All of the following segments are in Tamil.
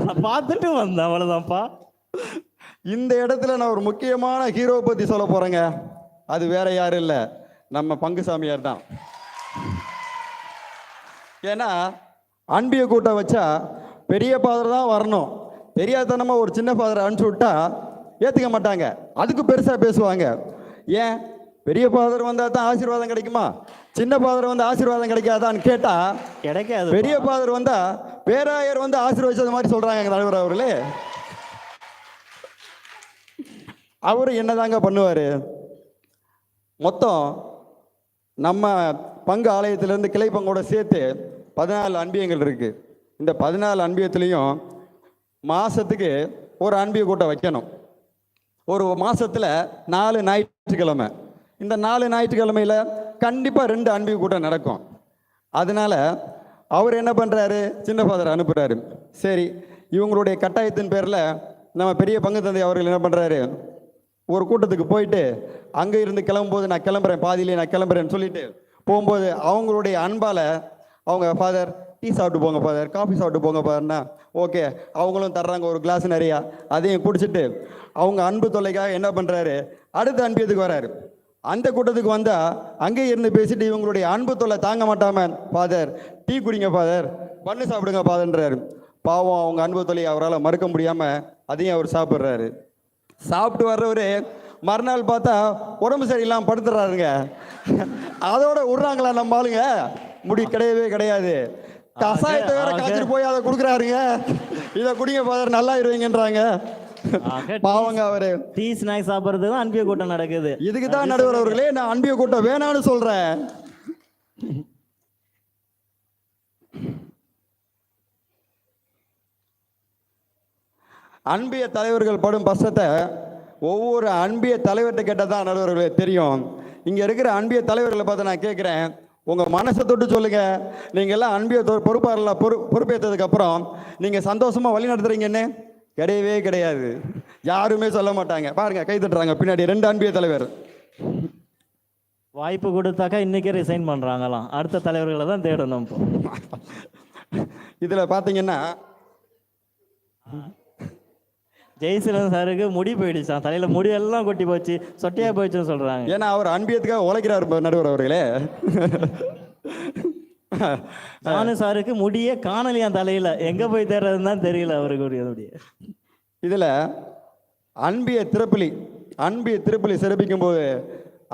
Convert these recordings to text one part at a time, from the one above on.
நான் பார்த்துட்டு வந்தேன் அவ்வளோதான்ப்பா இந்த இடத்துல நான் ஒரு முக்கியமான ஹீரோ பத்தி சொல்ல போறேங்க. அது வேற யாரும் இல்லை. நம்ம பங்குசாமியார் தான். ஏன்னா அன்பிய கூட்டம் வச்சா பெரிய ஃபாதர் தான் வரணும். தெரியாதனமா ஒரு சின்ன ஃபாதரை அனுப்பிச்சு விட்டா ஏத்துக்க மாட்டாங்க. அதுக்கு பெருசா பேசுவாங்க. ஏன்? பெரிய ஃபாதர் வந்தா தான் ஆசீர்வாதம் கிடைக்குமா? சின்ன ஃபாதர் வந்து ஆசீர்வாதம் கிடைக்காதான்னு கேட்டா கிடைக்காது பெரிய ஃபாதர் வந்தா பேராயர் வந்து ஆசீர்வதிச்சது மாதிரி சொல்றாங்க எங்க தலைவர் அவர்களே. அவர் என்னதாங்க பண்ணுவார்? மொத்தம் நம்ம பங்கு ஆலயத்திலேருந்து கிளை பங்கோட சேர்த்து பதினாலு அன்பியங்கள் இருக்கு. இந்த பதினாலு அன்பியத்துலேயும் மாதத்துக்கு ஒரு அன்பிய கூட்டம் வைக்கணும். ஒரு மாதத்தில் நாலு ஞாயிற்றுக்கிழமை. இந்த நாலு ஞாயிற்றுக்கிழமையில கண்டிப்பாக ரெண்டு அன்பிய கூட்டம் நடக்கும். அதனால் அவர் என்ன பண்ணுறாரு சின்ன ஃபாதர் அனுப்புகிறாரு சரி இவங்களுடைய கட்டாயத்தின் பேரில் நம்ம பெரிய பங்கு தந்தை அவர்கள் என்ன பண்ணுறாரு ஒரு கூட்டத்துக்கு போயிட்டு அங்கே இருந்து கிளம்பும்போது நான் கிளம்புறேன் பாதியிலே நான் கிளம்புறேன்னு சொல்லிட்டு போகும்போது அவங்களுடைய அன்பால் அவங்க ஃபாதர் டீ சாப்பிட்டு போங்க ஃபாதர் காஃபி சாப்பிட்டு போங்க ஃபாதர்னா ஓகே அவங்களும் தர்றாங்க ஒரு கிளாஸ் நிறையா. அதையும் குடிச்சிட்டு அவங்க அன்பு தொல்லைக்காக என்ன பண்ணுறாரு அடுத்த அன்பியத்துக்கு வராரு. அந்த கூட்டத்துக்கு வந்தா அங்கே இருந்து பேசிட்டு இவங்களுடைய அன்பு தொல்லை தாங்க மாட்டாம ஃபாதர் டீ குடிங்க ஃபாதர் பண்ணு சாப்பிடுங்க ஃபாதர்ன்றாரு பாவம் அவங்க அன்பு தொல்லையை அவரால் மறுக்க முடியாம அதையும் அவர் சாப்பிட்றாரு. சாப்பிட்டு வர்றவரு மறுநாள் பார்த்தா உடம்பு சரியில்லாம படுத்துறாருங்க. அதோட விடுறாங்களா நம்ம ஆளுங்க? முடி கிடையவே கிடையாது. கசாயத்தை வேற காய்ச்சிட்டு போய் அதை கொடுக்குறாருங்க. இதை குடிங்க ஃபாதர் நல்லா இருவீங்கன்றாங்க. பாவங்க அவரு. டீ ஸ்நாக்ஸ் சாப்பிட்றது தான் அன்பிய கூட்டம் நடக்குது. இதுக்கு தான் நடுவர் அவர்களே நான் அன்பிய கூட்டம் வேணான்னு சொல்றேன். அன்பிய தலைவர்கள் படும் கஷ்டத்தை ஒவ்வொரு அன்பிய தலைவர்கிட்ட கேட்டால் தான் நடுவர்களே தெரியும். இங்க இருக்கிற அன்பிய தலைவர்களை பார்த்து நான் கேட்குறேன். உங்க மனசை தொட்டு சொல்லுங்க. நீங்க எல்லாம் அன்பிய தொ- பொறுப்பாளர்களா பொறு பொறுப்பேற்றதுக்கு அப்புறம் நீங்க சந்தோஷமா வழி நடத்துறீங்கன்னு கிடையவே கிடையாது. யாருமே சொல்ல மாட்டாங்க. பாருங்க கை தட்டுறாங்க. பின்னாடி ரெண்டு அன்பிய தலைவர். வாய்ப்பு கொடுத்தாக்கா இன்னைக்கே ரிசைன் பண்றாங்களாம். அடுத்த தலைவர்களை தான் தேடணும் இப்போ. இதுல பாத்தீங்கன்னா ஜெய்சீலன் சாருக்கு முடி போயிடுச்சான் தலையில முடி எல்லாம் கொட்டி போச்சு. சொட்டையா போயிடுச்சுன்னு சொல்றாங்க. ஏன்னா அவர் அன்பியத்துக்காக உழைக்கிறார் நடுவர் அவர்களே. ஜானு சாருக்கு முடியே காணலையாம் தலையில எங்க போய் தேடுறதுன்னு தான் தெரியல அவருக்கு இதுல அன்பிய திருப்பலி அன்பிய திருப்பலி சிறப்பிக்கும் போது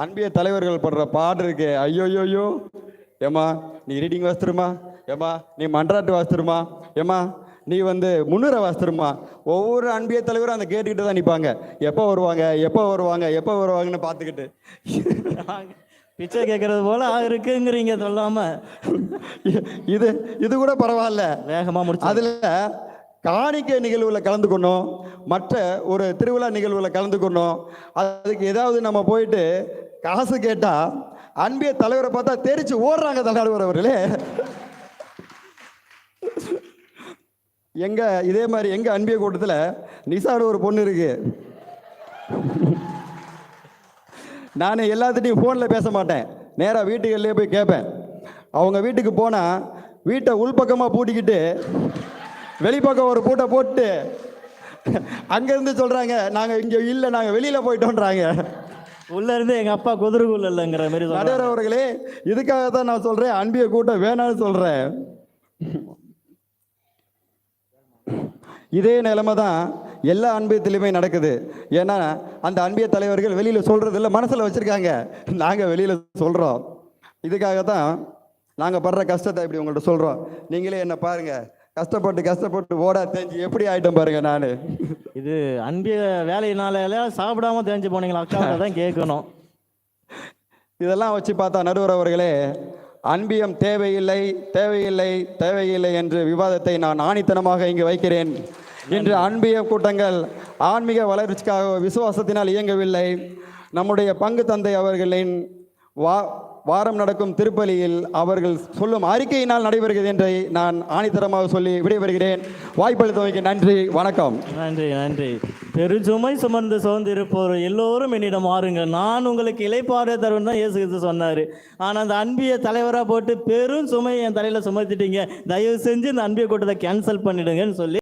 அன்பிய தலைவர்கள் படுற பாடு இருக்கு. ஐயோ ஐயோ ஏமா நீ ரீடிங் வாசித்துருமா? ஏமா நீ மன்றாட்டு வாசித்துருமா? ஏமா நீ வந்து முன்னுரை வாசித்துருமா? ஒவ்வொரு அன்பிய தலைவரும் அந்த கேட்டுக்கிட்டு தான் நிற்பாங்க எப்போ வருவாங்க எப்போ வருவாங்க எப்போ வருவாங்கன்னு பார்த்துக்கிட்டு. பிச்சை கேட்கறது போல இருக்குங்கிறீங்க சொல்லாம. இது இது கூட பரவாயில்ல. வேகமா முடிச்சு. அதுல காணிக்கை நிகழ்வுல கலந்துக்கணும். மற்ற ஒரு திருவிழா நிகழ்வுல கலந்துக்கணும். அதுக்கு ஏதாவது நம்ம போயிட்டு காசு கேட்டா அன்பிய தலைவரை பார்த்தா தெரிச்சு ஓடுறாங்க தலைவர் அவர்களே. எங்க இதே மாதிரி எங்க அன்பிய கூட்டத்துல நிசாடு ஒரு பொண்ணு இருக்கு. நான் எல்லாத்துட்டையும் ஃபோனில் பேச மாட்டேன் நேராக வீட்டுகள்லேயே போய் கேட்பேன் அவங்க வீட்டுக்கு போனால் வீட்டை உள்பக்கமாக பூட்டிக்கிட்டு வெளிப்பக்கம் ஒரு பூட்டை போட்டு அங்கேருந்து சொல்கிறாங்க நாங்கள் இங்கே இல்லை நாங்கள் வெளியில் போயிட்டோன்றாங்க உள்ள இருந்து எங்க அப்பா குதிரைக்குள்ள இல்லைங்கிற மாதிரி நடுவர் அவர்களே இதுக்காக தான் நான் சொல்கிறேன் அன்பிய கூட்டம் வேணாம்னு சொல்கிறேன் இதே நிலைமை தான் எல்லா அன்பியத்திலுமே நடக்குது. ஏன்னா அந்த அன்பிய தலைவர்கள் வெளியில் சொல்கிறது இல்லை மனசில் வச்சுருக்காங்க. நாங்கள் வெளியில் சொல்கிறோம் இதுக்காக தான் நாங்கள் படுற கஷ்டத்தை இப்படி உங்கள்கிட்ட சொல்கிறோம் நீங்களே என்ன பாருங்க. கஷ்டப்பட்டு கஷ்டப்பட்டு ஓடா தெரிஞ்சு எப்படி ஆயிட்டோம் பாருங்க நான். இது அன்பிய வேலையினால சாப்பிடாம தெரிஞ்சு போனீங்களா? அக்கா தான் கேட்கணும். இதெல்லாம் வச்சு பார்த்தா நடுவர் அவர்களே அன்பியம் தேவையில்லை தேவையில்லை தேவையில்லை என்று விவாதத்தை நான் ஆணித்தனமாக இங்கு வைக்கிறேன். இன்று அன்பிய கூட்டங்கள் ஆன்மீக வளர்ச்சிக்காக விசுவாசத்தினால் இயங்கவில்லை. நம்முடைய பங்கு தந்தை அவர்களின் வா வாரம் நடக்கும் திருப்பலியில் அவர்கள் சொல்லும் அறிக்கையினால் நடைபெறுகிறது என்றை நான் ஆணித்தரமாக சொல்லி விடைபெறுகிறேன். வாய்ப்பளித்தமைக்கு நன்றி வணக்கம். நன்றி நன்றி. பெருசுமை சுமந்து சோர்ந்திருப்போர் எல்லோரும் என்னிடம் மாறுங்கள் நான் உங்களுக்கு இலைப்பாறை தருவேன் தான் இயேசு கிறிஸ்து சொன்னார். ஆனால் அந்த அன்பியை தலைவராக போட்டு பெரும் சுமையை என் தலையில் சுமத்திட்டீங்க. தயவு செஞ்சு இந்த அன்பிய கூட்டத்தை கேன்சல் பண்ணிடுங்கன்னு சொல்லி